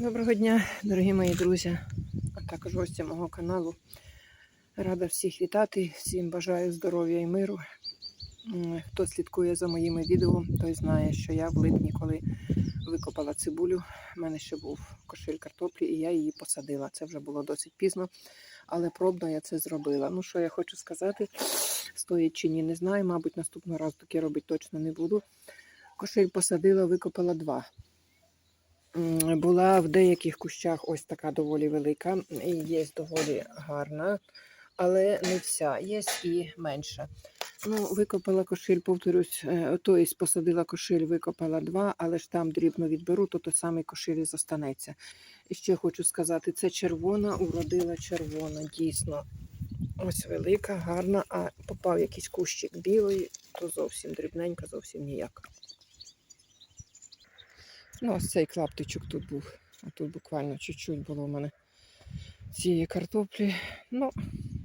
Доброго дня, дорогі мої друзі, а також гості мого каналу. Рада всіх вітати, всім бажаю здоров'я і миру. Хто слідкує за моїми відео, той знає, що я в липні, коли викопала цибулю, в мене ще був кошель картоплі, і я її посадила. Це вже було досить пізно, але пробно я це зробила. Ну, що я хочу сказати, стоїть чи ні, не знаю. Мабуть, наступного разу таке робити точно не буду. Кошель посадила, викопала два. Була в деяких кущах ось така доволі велика, і є доволі гарна, але не вся, є і менша. Ну, викопала кошиль, повторюсь, е, тобто посадила кошиль, викопала два, але ж там дрібно відберу, то той самий кошиль і зостанеться. І ще хочу сказати, це червона, уродила червона, дійсно. Ось велика, гарна, а попав якийсь кущик білий, то зовсім дрібненька, зовсім ніяка. Ну, ось цей клаптичок тут був. А тут буквально чуть-чуть було в мене цієї картоплі. Ну,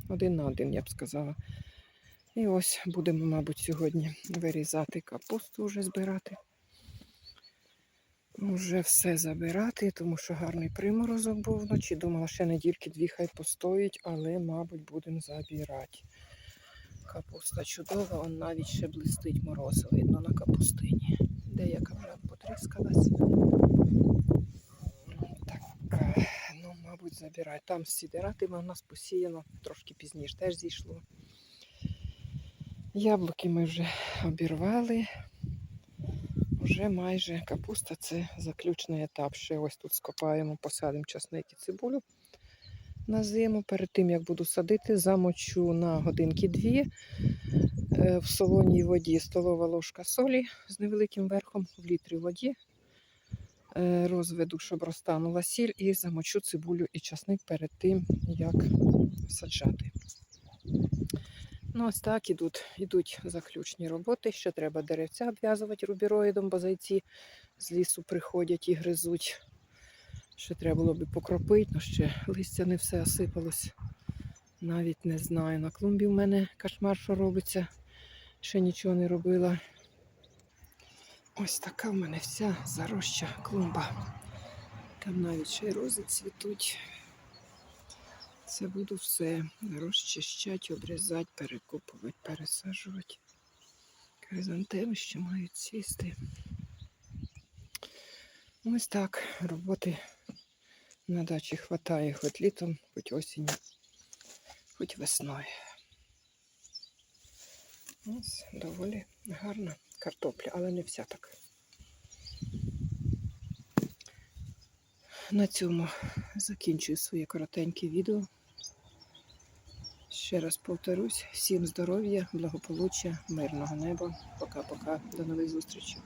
один на один, я б сказала. І ось будемо, мабуть, сьогодні вирізати капусту, вже збирати. Уже все забирати, тому що гарний приморозок був вночі. Думала, ще недільки дві хай постоїть, але, мабуть, будемо забирати. Капуста чудова, он навіть ще блистить мороз, видно на капустині. Деяка вже потріскалась. Так, е, ну, мабуть, забирай. Там сідиратиме у нас посіяно, трошки пізніше теж зійшло. Яблуки ми вже обірвали. Вже майже капуста це заключний етап. Ще ось тут скопаємо, посадимо часник і цибулю на зиму. Перед тим як буду садити, замочу на годинки дві в солоній воді столова ложка солі з невеликим верхом в літрі воді. Е, Розведу, щоб розтанула сіль, і замочу цибулю і часник перед тим, як саджати. Ну, ось так ідуть, ідуть заключні роботи. Ще треба деревця обв'язувати рубіроїдом, бо зайці з лісу приходять і гризуть. Ще треба було б покропити, але ще листя не все осипалось. Навіть не знаю. На клумбі в мене кошмар, що робиться. Ще нічого не робила. Ось така в мене вся зароща клумба. Там навіть ще й рози цвітуть. Це буду все розчищати, обрізати, перекопувати, пересаджувати. Хризантеми ще мають сісти. Ось так роботи на дачі хватає хоч літом, хоч осінню, хоч весною. Ось доволі гарна картопля, але не вся так. На цьому закінчую своє коротеньке відео. Ще раз повторюсь, всім здоров'я, благополуччя, мирного неба. Пока-пока. До нових зустрічей.